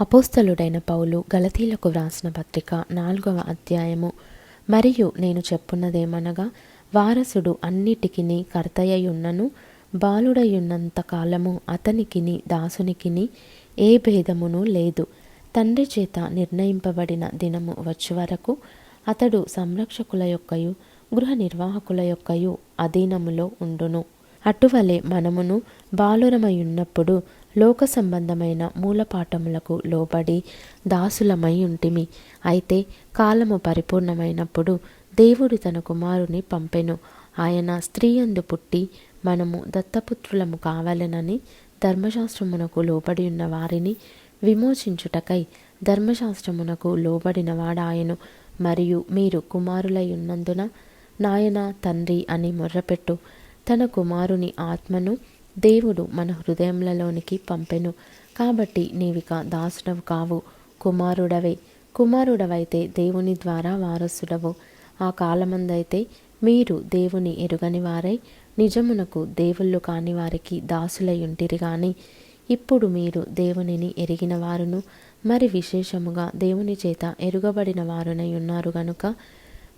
అపోస్తలుడైన పౌలు గలతీలకు వ్రాసిన పత్రిక నాలుగవ అధ్యాయము. మరియు నేను చెప్పున్నదేమనగా వారసుడు అన్నిటికిని కర్తయ్యున్నను బాలుడయున్నంత కాలము అతనికిని దాసునికిని ఏ భేదమును లేదు. తండ్రి చేత నిర్ణయింపబడిన దినము వచ్చి వరకు అతడు సంరక్షకుల యొక్కయు గృహ నిర్వాహకుల యొక్కయు అధీనములో ఉండును. అటువలే మనమును బాలురమయున్నప్పుడు లోక సంబంధమైన మూలపాఠములకు లోబడి దాసులమై ఉంటిమి. అయితే కాలము పరిపూర్ణమైనప్పుడు దేవుడు తన కుమారుని పంపెను. ఆయన స్త్రీయందు పుట్టి మనము దత్తపుత్రులము కావాలనని ధర్మశాస్త్రమునకు లోబడి ఉన్న వారిని విమోచించుటకై ధర్మశాస్త్రమునకు లోబడిన వాడాయను మరియు మీరు కుమారులై ఉన్నందున నాయన తండ్రి అని మొర్రపెట్టు. తన కుమారుని ఆత్మను దేవుడు మన హృదయంలోనికి పంపెను. కాబట్టి నీవిక దాసుడవు కావు కుమారుడవే. కుమారుడవైతే దేవుని ద్వారా వారసుడవు. ఆ కాలమందైతే మీరు దేవుని ఎరుగని వారై నిజమునకు దేవుళ్ళు కాని వారికి దాసులయ్యుంటిరి గాని. ఇప్పుడు మీరు దేవునిని ఎరిగిన వారును మరి విశేషముగా దేవుని చేత ఎరుగబడిన వారునై ఉన్నారు గనుక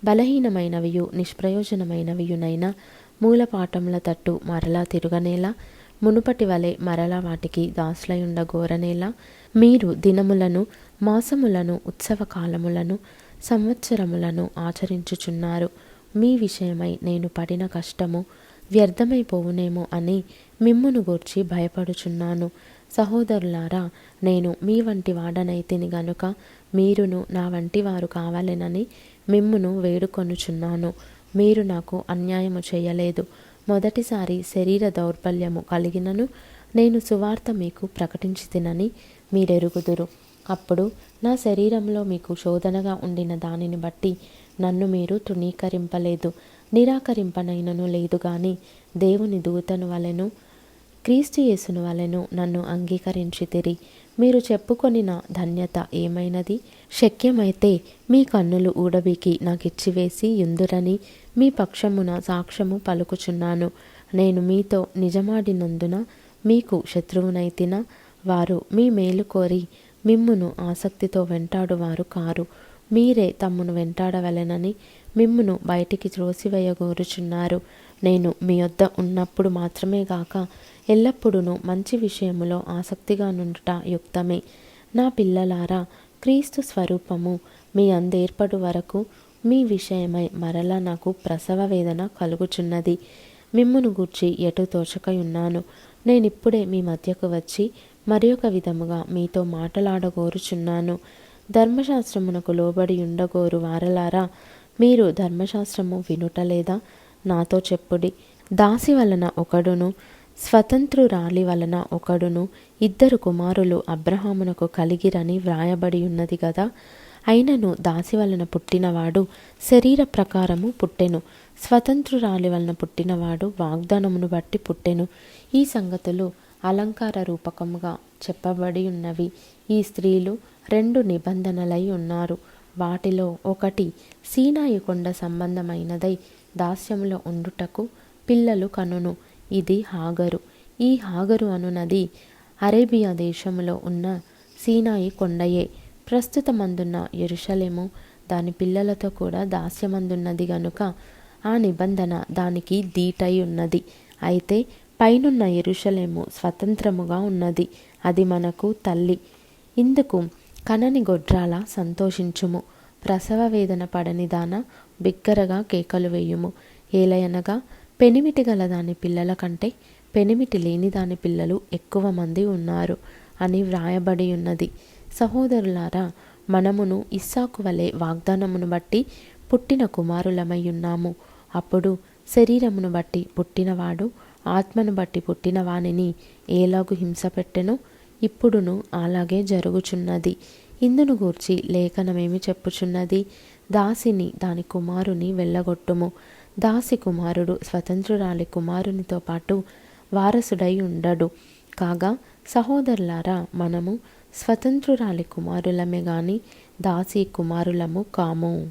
బలహీనమైనవియు నిష్ప్రయోజనమైనవియునైనా మూలపాఠముల తట్టు మరలా తిరుగనేలా మునుపటి వలె మరల వాటికి దాసులయుండ గోరనేలా మీరు దినములను మాసములను ఉత్సవ కాలములను సంవత్సరములను ఆచరించుచున్నారు. మీ విషయమై నేను పడిన కష్టము వ్యర్థమైపోవునేమో అని మిమ్మును గూర్చి భయపడుచున్నాను. సహోదరులారా నేను మీ వంటి వాడనైతిని గనుక మీరును నా వంటి వారు కావాలెనని మిమ్మును వేడుకొనుచున్నాను. మీరు నాకు అన్యాయము చేయలేదు. మొదటిసారి శరీర దౌర్బల్యము కలిగినను నేను సువార్త మీకు ప్రకటించి తినని మీరెరుగుదురు. అప్పుడు నా శరీరంలో మీకు శోధనగా ఉండిన దానిని బట్టి నన్ను మీరు తృణీకరింపలేదు నిరాకరింపనైనను లేదు గాని దేవుని దూతను వలెను క్రీస్తు యేసును వలెను నన్ను అంగీకరించితిరి. మీరు చెప్పుకొనిన ధన్యత ఏమైనది? శక్యమైతే మీ కన్నులు ఊడబీకి నాకిచ్చివేసి యుందురని మీ పక్షమున సాక్ష్యము పలుకుచున్నాను. నేను మీతో నిజమాడినందున మీకు శత్రువునైతిన వారు మీ మేలు కోరి మిమ్మును ఆసక్తితో వెంటాడువారు కారు. మీరే తమ్మును వెంటాడవలెనని మిమ్మును బయటికి త్రోసివేయగోరుచున్నారు. నేను మీ వద్ద ఉన్నప్పుడు మాత్రమే గాక ఎల్లప్పుడూ మంచి విషయములో ఆసక్తిగా నుండుట యుక్తమే. నా పిల్లలారా క్రీస్తు స్వరూపము మీ అందేర్పడు వరకు మీ విషయమై మరలా నాకు ప్రసవ వేదన కలుగుచున్నది. మిమ్మును గూర్చి ఎటు తోచకయున్నాను. నేనిప్పుడే మీ మధ్యకు వచ్చి మరి ఒక విధముగా మీతో మాటలాడగోరుచున్నాను. ధర్మశాస్త్రమునకు లోబడి ఉండగోరు వారలారా మీరు ధర్మశాస్త్రము వినుటలేదా నాతో చెప్పుడి. దాసి వలన ఒకడును స్వతంత్రురాలి వలన ఒకడును ఇద్దరు కుమారులు అబ్రహామునకు కలిగిరని వ్రాయబడి ఉన్నది కదా అయినను దాసి వలన పుట్టినవాడు శరీర ప్రకారము పుట్టెను. స్వతంత్రురాలి వలన పుట్టినవాడు వాగ్దానమును బట్టి పుట్టెను. ఈ సంగతులు అలంకార రూపకముగా చెప్పబడి ఉన్నవి. ఈ స్త్రీలు రెండు నిబంధనలై ఉన్నారు. వాటిలో ఒకటి సీనాయి కొండ సంబంధమైనదై దాస్యములో ఉండుటకు పిల్లలు కనును. ఇది హాగరు. ఈ హాగరు అనునది అరేబియా దేశంలో ఉన్న సీనాయి కొండయే. ప్రస్తుతమందున్న ఎరుషలేము దాని పిల్లలతో కూడా దాస్యమందున్నది గనుక ఆ నిబంధన దానికి దీటై ఉన్నది. అయితే పైనున్న ఎరుషలేము స్వతంత్రముగా ఉన్నది. అది మనకు తల్లి. ఇందుకు కనని గొడ్రాల సంతోషించుము. ప్రసవ వేదన పడని దాన బిగ్గరగా కేకలు వేయుము. ఏలయనగా పెనిమిటి గల దాని పిల్లల కంటే పెనిమిటి లేని దాని పిల్లలు ఎక్కువ మంది ఉన్నారు అని వ్రాయబడి ఉన్నది. సహోదరులారా మనమును ఇస్సాకు వలె వాగ్దానమును బట్టి పుట్టిన కుమారులమై ఉన్నాము. అప్పుడు శరీరమును బట్టి పుట్టినవాడు ఆత్మను బట్టి పుట్టిన వానిని ఏలాగు హింస పెట్టెను. ఇప్పుడును అలాగే జరుగుచున్నది. ఇందును గూర్చి లేఖనమేమి చెప్పుచున్నది? దాసిని దాని కుమారుని వెళ్ళగొట్టుము. దాసి కుమారుడు స్వతంత్రురాలి కుమారునితో పాటు వారసుడై ఉండడు. కాగా సహోదరులారా మనము స్వతంత్రురాలి కుమారులమే గాని దాసి కుమారులము కాము.